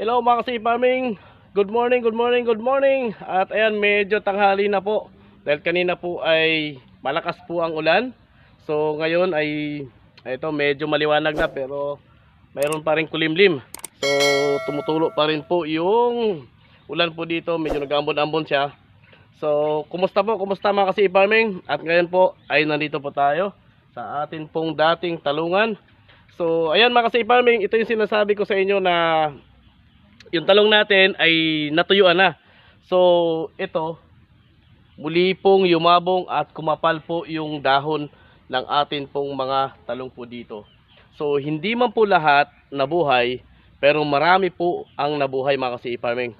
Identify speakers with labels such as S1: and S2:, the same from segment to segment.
S1: Hello mga kasi farming. Good morning, good morning, good morning. At ayan, medyo tanghali na po. Dahil kanina po ay malakas po ang ulan. So ngayon ay ito medyo maliwanag na pero mayroon pa rin kulimlim. So tumutulo pa rin po yung ulan po dito. Medyo nag-ambon-ambon siya. So kumusta po? Kumusta mga kasi farming? At ngayon po ay nandito po tayo sa atin pong dating talungan. So ayan mga kasi farming, ito yung sinasabi ko sa inyo na yung talong natin ay natuyuan na. So, ito, muli pong yumabong at kumapal po yung dahon ng atin pong mga talong po dito. So, hindi man po lahat nabuhay, pero marami po ang nabuhay mga kasi farming.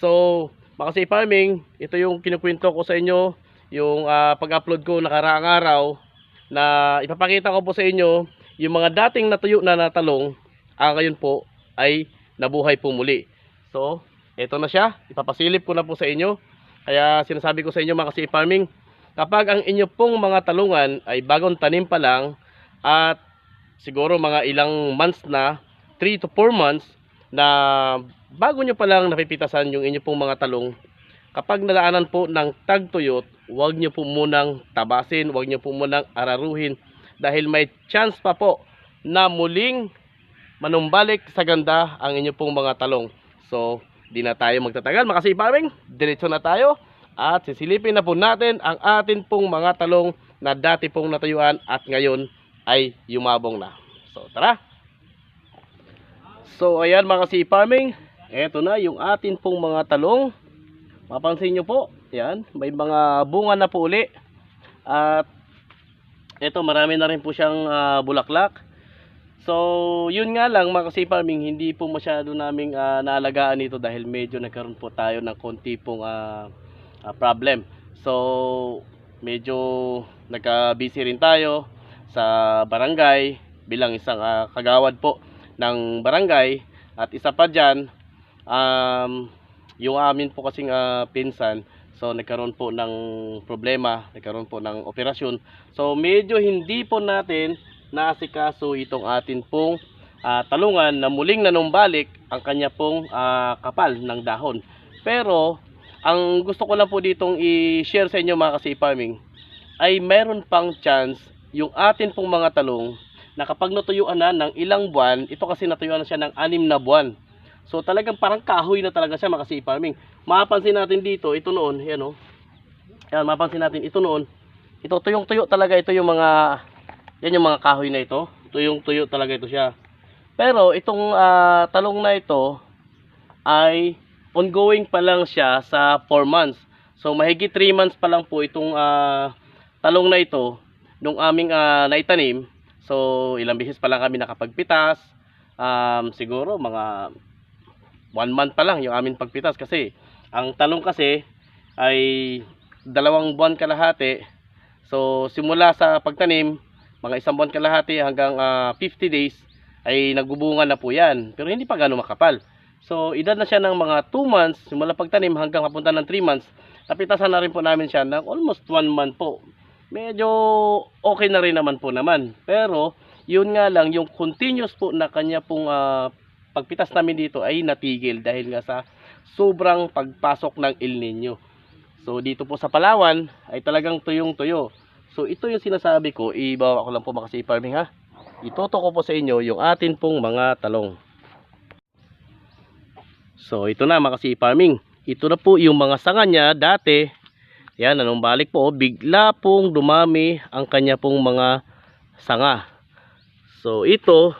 S1: So, mga kasi farming, ito yung kinukwento ko sa inyo, yung ah, pag-upload ko nakaraang araw, na ipapakita ko po sa inyo, yung mga dating natuyo na natalong, ah, ngayon po ay nabuhay po muli. So, ito na siya. Ipapasilip ko na po sa inyo. Kaya sinasabi ko sa inyo mga kasi farming, kapag ang inyo pong mga talungan ay bagong tanim pa lang at siguro mga ilang months na, 3 to 4 months na bago nyo pa lang napipitasan yung inyo pong mga talong, kapag nadaanan po ng tagtuyot, huwag nyo po munang tabasin, huwag nyo po munang araruhin dahil may chance pa po na muling manumbalik sa ganda ang inyo pong mga talong. So, di na tayo magtatagal. Makasi farming, diretso na tayo. At sisilipin na po natin ang atin pong mga talong na dati pong natayuan at ngayon ay yumabong na. So, tara! So, ayan mga kasi farming. Eto na yung atin pong mga talong. Mapansin nyo po, yan, may mga bunga na po uli. At eto marami na rin po siyang ah, bulaklak. So, yun nga lang mga kasi farming, hindi po masyado naming ah, naalagaan ito dahil medyo nagkaroon po tayo ng konti pong ah, ah, problem. So, medyo nagka-busy rin tayo sa barangay bilang isang ah, kagawad po ng barangay. At isa pa dyan um, yung amin po kasing ah, pinsan. So nagkaroon po ng problema nagkaroon po ng operasyon. So medyo hindi po natin naasikaso itong atin pong ah, talungan na muling nanumbalik ang kanya pong ah, kapal ng dahon. Pero ang gusto ko lang po ditong i-share sa inyo mga kasi farming ay meron pang chance yung atin pong mga talong na kapag natuyuan na ng ilang buwan, ito kasi natuyuan na siya ng anim na buwan. So talagang parang kahoy na talaga siya mga kasi farming. Mapapansin natin dito, ito noon, yan o. Yan, mapapansin natin ito noon. Ito tuyong-tuyo talaga ito yung mga yan yung mga kahoy na ito. Tuyong-tuyo talaga ito siya. Pero itong ah, talong na ito ay ongoing pa lang siya sa 4 months. So mahigit 3 months pa lang po itong ah, talong na ito nung aming ah, naitanim. So ilang beses pa lang kami nakapagpitas. Um, siguro mga 1 month pa lang yung aming pagpitas kasi ang talong kasi ay dalawang buwan kalahati. So simula sa pagtanim, mga isang buwan kalahati hanggang ah, 50 days ay nagbubunga na po yan. Pero hindi pa gano'ng makapal. So edad na siya ng mga 2 months, simula pagtanim hanggang papunta ng 3 months, napitasan na rin po namin siya ng almost 1 month po. Medyo okay na rin naman po naman. Pero yun nga lang, yung continuous po na kanya pong ah, pagpitas namin dito ay natigil dahil nga sa sobrang pagpasok ng El Nino. So dito po sa Palawan ay talagang tuyong-tuyo. So ito yung sinasabi ko, ibawa ko lang po makasi farming ha. Itoto ko po sa inyo yung atin pong mga talong. So ito na makasi farming. Ito na po yung mga sanga niya dati. Yan, anong balik po, bigla pong dumami ang kanya pong mga sanga. So ito,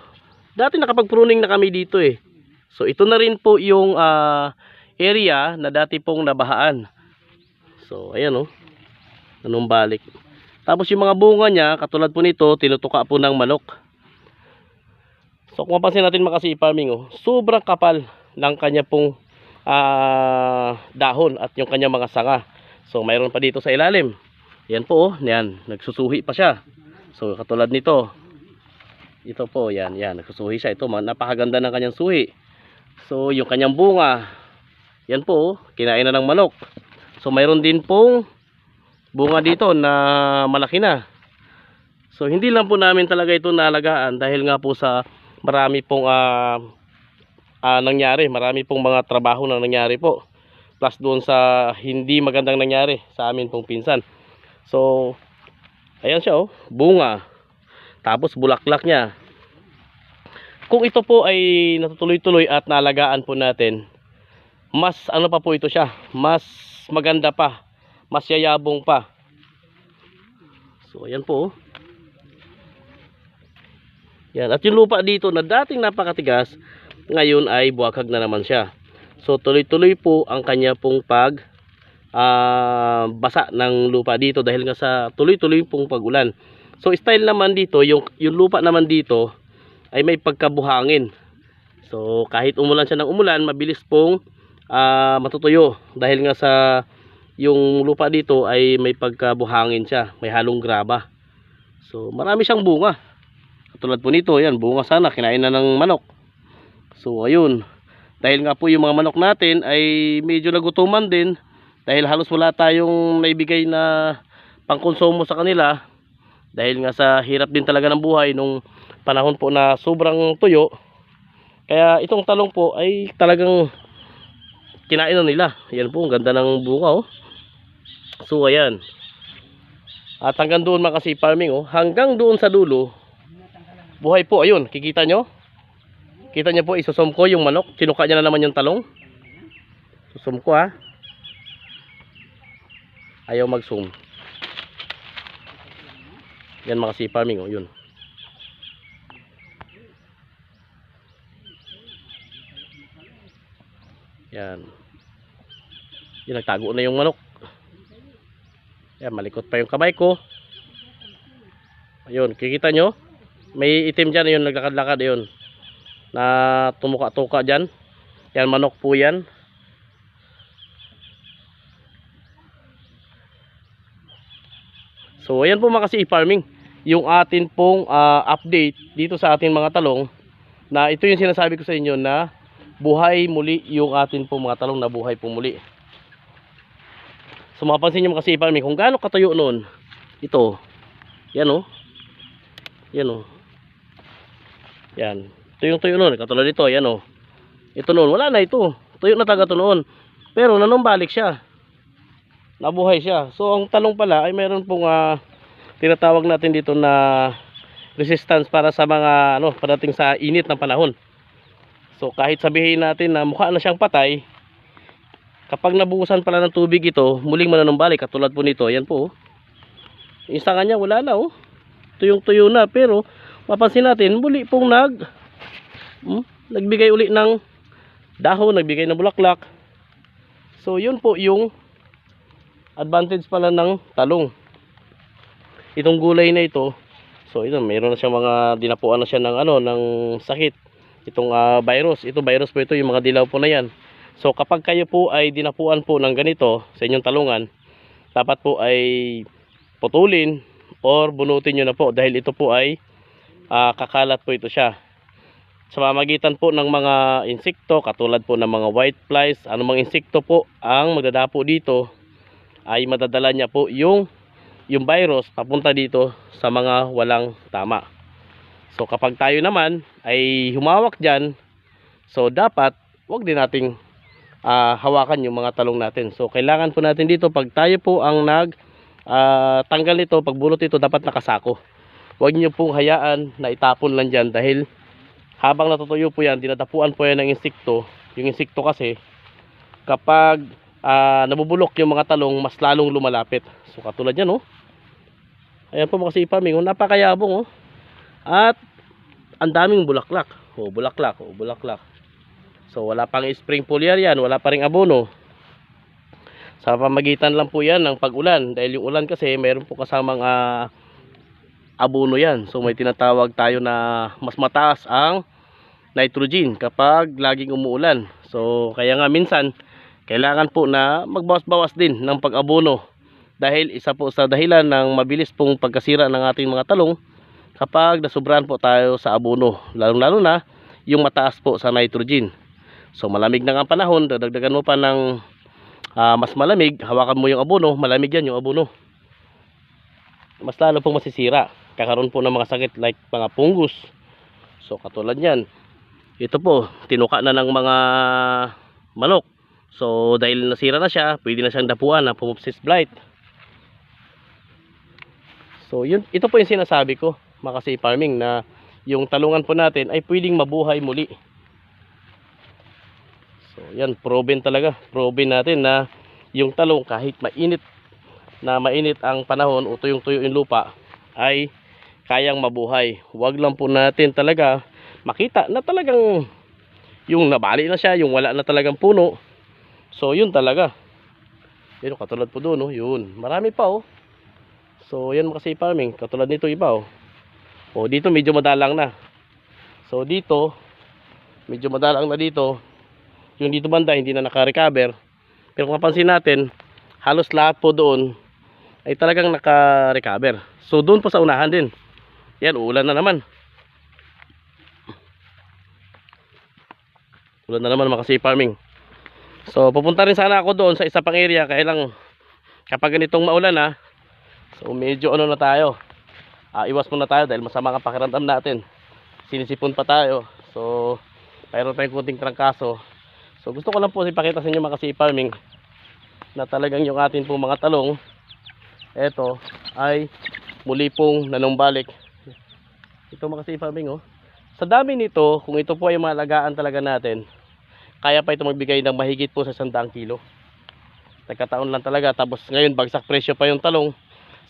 S1: dati nakapag-pruning na kami dito eh. So ito na rin po yung ah, area na dati pong nabahaan. So ayan oh. Anong balik. Tapos yung mga bunga niya, katulad po nito, tinutuka po ng manok. So kung mapansin natin makasi farming oh, sobrang kapal ng kanya pong ah, dahon at yung kanya mga sanga. So mayroon pa dito sa ilalim. Yan po oh, yan, nagsusuhi pa siya. So katulad nito. Ito po, yan, yan, nagsusuhi siya. Ito, napakaganda ng kanyang suhi. So yung kanyang bunga, yan po, oh, kinain na ng manok. So mayroon din pong bunga dito na malaki na. So hindi lang po namin talaga ito naalagaan dahil nga po sa marami pong ah, ah, nangyari. Marami pong mga trabaho na nangyari po. Plus doon sa hindi magandang nangyari sa amin pong pinsan. So, ayan siya oh, bunga. Tapos bulaklak niya. Kung ito po ay natutuloy-tuloy at naalagaan po natin, mas ano pa po ito siya, mas maganda pa, mas yayabong pa. So, ayan po oh. Yan. At yung lupa dito na dating napakatigas, ngayon ay buwakag na naman siya. So tuloy-tuloy po ang kanya pong pag ah, basa ng lupa dito dahil nga sa tuloy-tuloy pong pagulan. So style naman dito, yung, yung lupa naman dito ay may pagkabuhangin. So kahit umulan siya ng umulan, mabilis pong ah, matutuyo dahil nga sa yung lupa dito ay may pagkabuhangin siya, may halong graba. So marami siyang bunga. Katulad po nito, yan, bunga sana, kinain na ng manok. So, ayun. Dahil nga po yung mga manok natin ay medyo nagutuman din. Dahil halos wala tayong naibigay na pangkonsumo sa kanila. Dahil nga sa hirap din talaga ng buhay nung panahon po na sobrang tuyo. Kaya itong talong po ay talagang kinain na nila. Yan po, ang ganda ng bunga oh. So, ayan. At hanggang doon mga kasi farming oh. Hanggang doon sa dulo, buhay po. Ayun kikita nyo? Kita nyo po isusum ko yung manok. Sinuka niya na naman yung talong. Susum ko ha? Ayaw mag zoom yan mga sea farming oh. Yun. Yan. Yan nagtago na yung manok yan malikot pa yung kamay ko. Ayun kikita nyo? May itim dyan yun naglakad-lakad yun na tumuka-tuka dyan. Yan manok po yan. So ayan po mga kasi farming yung atin pong ah, update dito sa ating mga talong na ito yung sinasabi ko sa inyo na buhay muli yung atin pong mga talong na buhay po muli so mapapansin nyo kasi farming kung gaano katuyo noon ito yan oh yan oh yan. Tuyong tuyo noon. Katulad nito. Yan o. Ito noon. Wala na ito. Tuyo na taga ito noon. Pero nanumbalik siya. Nabuhay siya. So ang talong pala ay meron pong ah, tinatawag natin dito na resistance para sa mga ano padating sa init ng panahon. So kahit sabihin natin na mukha na siyang patay, kapag nabuhusan pala ng tubig ito, muling mananumbalik katulad po nito. Yan po. oh. Yung isa kanya wala na oh. Tuyong tuyo na pero mapansin natin muli pong nag hmm, nagbigay uli ng dahon, nagbigay ng bulaklak. So yun po yung advantage pala ng talong. Itong gulay na ito, so ito mayroon na siyang mga dinapuan na siya ng ano ng sakit. Itong ah, virus, ito virus po ito yung mga dilaw po na yan. So kapag kayo po ay dinapuan po ng ganito sa inyong talungan, dapat po ay putulin or bunutin nyo na po dahil ito po ay ah, kakalat po ito siya. Sa pamamagitan po ng mga insekto katulad po ng mga white flies anumang insekto po ang magdadapo dito ay madadala niya po yung yung virus papunta dito sa mga walang tama. So kapag tayo naman ay humawak dyan so dapat wag din nating ah, hawakan yung mga talong natin so kailangan po natin dito pag tayo po ang nag ah, tanggal nito pagbulot ito dapat nakasako huwag niyo pong hayaan na itapon lang dyan dahil habang natutuyo po yan, dinadapuan po yan ng insekto. Yung insekto kasi, kapag ah, nabubulok yung mga talong, mas lalong lumalapit. So katulad yan, oh. Ayan po mga farming, oh, napakayabong, oh. At, ang daming bulaklak. Oh, bulaklak, oh, bulaklak. So wala pang spring foliar yan, wala pa ring abono. Sa pamagitan lang po yan ng pag-ulan. Dahil yung ulan kasi, mayroon po kasamang ah, abono yan. So may tinatawag tayo na mas mataas ang nitrogen kapag laging umuulan. So kaya nga minsan kailangan po na magbawas-bawas din ng pag-abono dahil isa po sa dahilan ng mabilis pong pagkasira ng ating mga talong kapag nasubrahan po tayo sa abono lalong-lalo na yung mataas po sa nitrogen. So malamig na nga ang panahon, dadagdagan mo pa ng ah, mas malamig, hawakan mo yung abono, malamig yan yung abono. Mas lalo pong masisira kakaroon po ng mga sakit like mga fungus. So katulad yan. ito po, tinuka na ng mga manok. So, dahil nasira na siya, pwede na siyang dapuan ng Pumopsis blight. So, yun, ito po yung sinasabi ko, mga kasi farming, na yung talungan po natin ay pwedeng mabuhay muli. So, yan, proven talaga. Proven natin na yung talong kahit mainit na mainit ang panahon o tuyong-tuyo yung lupa ay kayang mabuhay. Huwag lang po natin talaga makita na talagang yung nabali na siya, yung wala na talagang puno. So, yun talaga. Yun, katulad po doon, oh, yun. Marami pa, oh. So, yan kasi farming. Katulad nito iba, oh. O, dito medyo madalang na. So, dito, medyo madalang na dito. Yung dito banda, hindi na naka-recover. Pero kung mapansin natin, halos lahat po doon ay talagang naka-recover. So, doon po sa unahan din. Yan, ulan na naman. Ulan na naman mga farming. So, pupunta rin sana ako doon sa isa pang area. Kaya lang, kapag ganitong maulan na, so medyo ano na tayo. Ah, iwas muna tayo dahil masama ang pakiramdam natin. Sinisipon pa tayo. So, mayroon tayong kunting trangkaso. So, gusto ko lang po ipakita sa inyo mga kasi farming na talagang yung atin pong mga talong eto ay muli pong nanumbalik. Ito mga kasi farming oh. Sa dami nito, kung ito po ay malagaan talaga natin, kaya pa ito magbigay ng mahigit po sa 100 kilo. Nagkataon lang talaga. Tapos ngayon, bagsak presyo pa yung talong.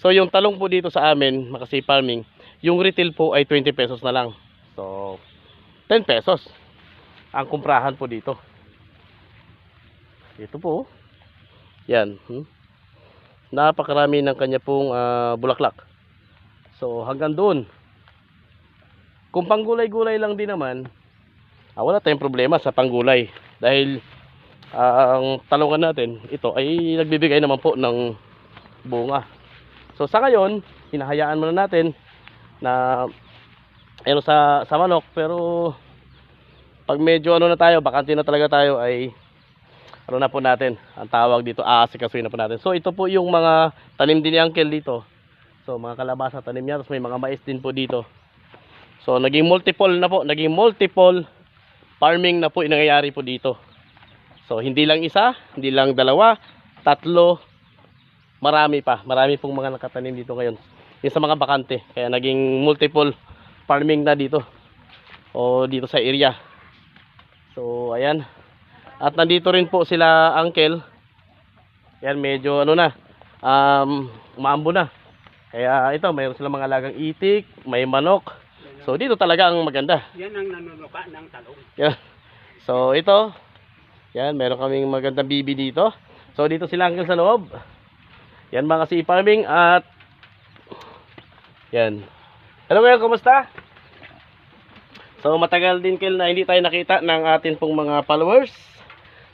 S1: So, yung talong po dito sa amin, makasi farming, yung retail po ay 20 pesos na lang. So, 10 pesos ang kumprahan po dito. Ito po. oh. Yan. Hmm? Napakarami ng kanya pong ah, bulaklak. So, hanggang doon. Kung panggulay-gulay lang din naman, ah, wala tayong problema sa panggulay. Dahil ah, ang talungan natin, ito ay nagbibigay naman po ng bunga. So sa ngayon, hinahayaan muna natin na ano sa sa manok pero pag medyo ano na tayo, bakante na talaga tayo ay ano na po natin, ang tawag dito, aasikasuhin na po natin. So ito po yung mga tanim din ni Uncle dito. So mga kalabasa tanim niya, tapos may mga mais din po dito. So naging multiple na po, naging multiple farming na po yung nangyayari po dito. So hindi lang isa, hindi lang dalawa, tatlo, marami pa. Marami pong mga nakatanim dito ngayon. Yung sa mga bakante. Kaya naging multiple farming na dito. O dito sa area. So ayan. At nandito rin po sila uncle. Yan medyo ano na. Um, maambo na. Kaya ito, mayroon silang mga alagang itik, may manok. So dito talaga ang maganda.
S2: Yan ang nanunuka ng talong.
S1: Yan. So ito, yan, meron kaming magandang bibi dito. So dito sila uncle sa loob. Yan mga si farming at yan. Hello ngayon, kumusta? So matagal din kel na hindi tayo nakita ng atin pong mga followers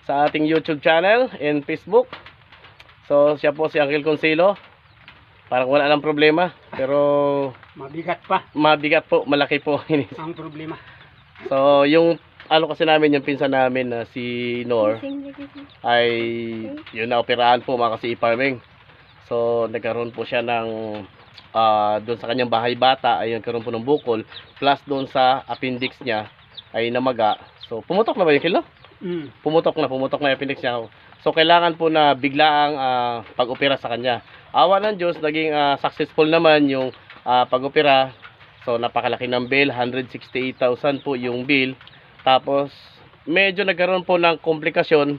S1: sa ating YouTube channel and Facebook. So siya po si Uncle Consilo. Parang wala lang problema, pero
S2: Mabigat pa
S1: mabigat po, malaki po.
S2: ang problema.
S1: So, yung ano kasi namin, yung pinsan namin na si Nor, ay yun na operahan po mga kasi farming. So, nagkaroon po siya ng ah doon sa kanyang bahay bata ay nagkaroon po ng bukol plus doon sa appendix niya ay namaga. So, pumutok na ba yung kilo?
S2: Mm.
S1: Pumutok na, pumutok na appendix niya. So, kailangan po na biglaang ah, pag-opera sa kanya. Awa ng Diyos, naging ah, successful naman yung ah, pag-opera. So, napakalaki ng bill, 168,000 po yung bill. Tapos, medyo nagkaroon po ng komplikasyon.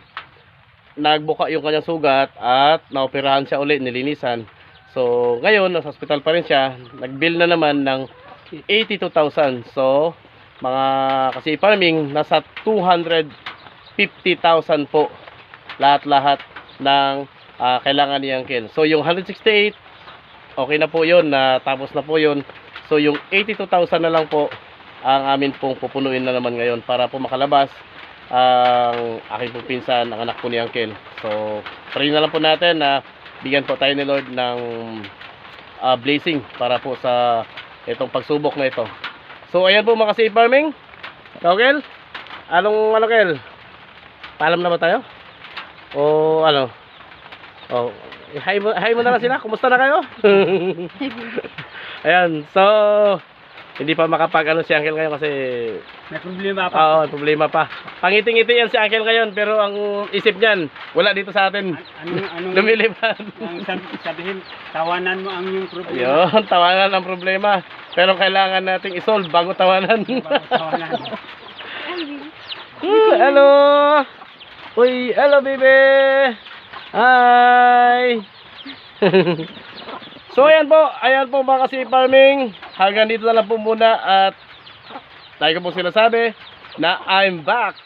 S1: Nagbuka yung kanyang sugat at naoperahan siya ulit, nilinisan. So, ngayon, nasa hospital pa rin siya. Nag-bill na naman ng 82,000. So, mga kasi farming, nasa 250,000 po lahat-lahat ng ah, kailangan ni Uncle. So, yung 168, okay na po yun. Na, tapos na po yun. So, yung 82,000 na lang po ang amin pong pupunuin na naman ngayon para po makalabas ang aking pong pinsan, ang anak po ni Uncle. So, pray na lang po natin na bigyan po tayo ni Lord ng ah, blessing para po sa itong pagsubok na ito. So, ayan po mga kasi farming. Ikaw, Kel? Anong ano, Kel? Paalam na ba tayo? O ano? Oh, hi mo, hi mo na lang sila. Kumusta na kayo? Ayan, so hindi pa makapag ano si Uncle ngayon kasi
S2: May problema pa.
S1: Oo, may problema pa. Pangiti-ngiti yan si Uncle ngayon, pero ang isip niyan, wala dito sa atin.
S2: An- Anong,
S1: Lumilipad.
S2: ang sab- sabihin, tawanan mo ang yung problema.
S1: Yun, tawanan ang problema. Pero kailangan nating isolve bago tawanan.
S2: Bago tawanan.
S1: Hello! Uy, hello baby! Hi! so ayan po, ayan po mga kasi farming. Hanggang dito na lang po muna at tayo ko po sinasabi na I'm back.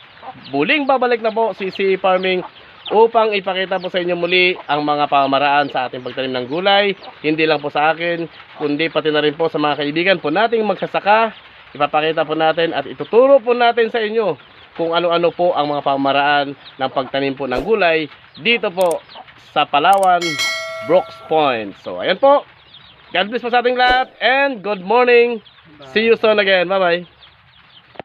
S1: Buling babalik na po si si Farming upang ipakita po sa inyo muli ang mga pamamaraan sa ating pagtanim ng gulay. Hindi lang po sa akin, kundi pati na rin po sa mga kaibigan po nating magsasaka. Ipapakita po natin at ituturo po natin sa inyo kung ano-ano po ang mga pamamaraan ng pagtanim po ng gulay dito po sa Palawan, Brooks Point. So, ayan po. God bless po sa ating lahat and good morning. See you soon again. Bye-bye.